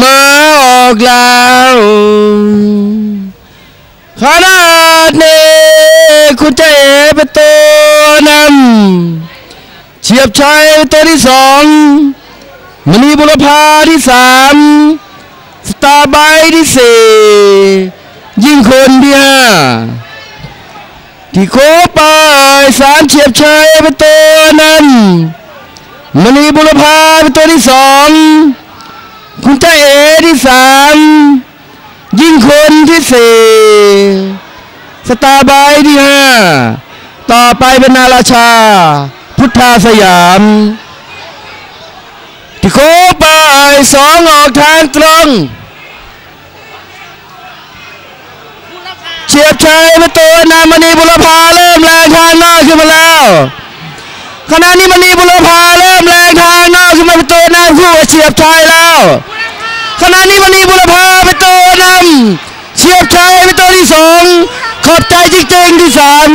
มาออกแล้วขนาดนี้คุณจะเอเป็นตัวนำเฉียบชัยตัวที่สองมณีบุรพาที่สามสตาร์ไบที่สี่ยิ่งคนที่ห้าที่โคไปสามเฉียบชัยเป็นตัวนำมณีบุรพาเป็นตัวที่สอง ที่สามยิ่งคนที่สี่สตาร์ไบท์ที่ห้าต่อไปเป็นนาราชา พุทธาสยามที่โค้งไปสองออกทางตรงเฉียบชัยประตูนามณีบุรพาเริ่มแรงทางนอกขึ้นมาแล้วขณะนี้มณีบุรพาเริ่มแรงทางนอกขึ้นมาประตูนำคู่เฉียบชัยแล้ว ขณะนี้มณีบุรพาเป็นตัวนำเฉียบชัยเป็นตัวที่สองขอบใจจริงๆที่สาม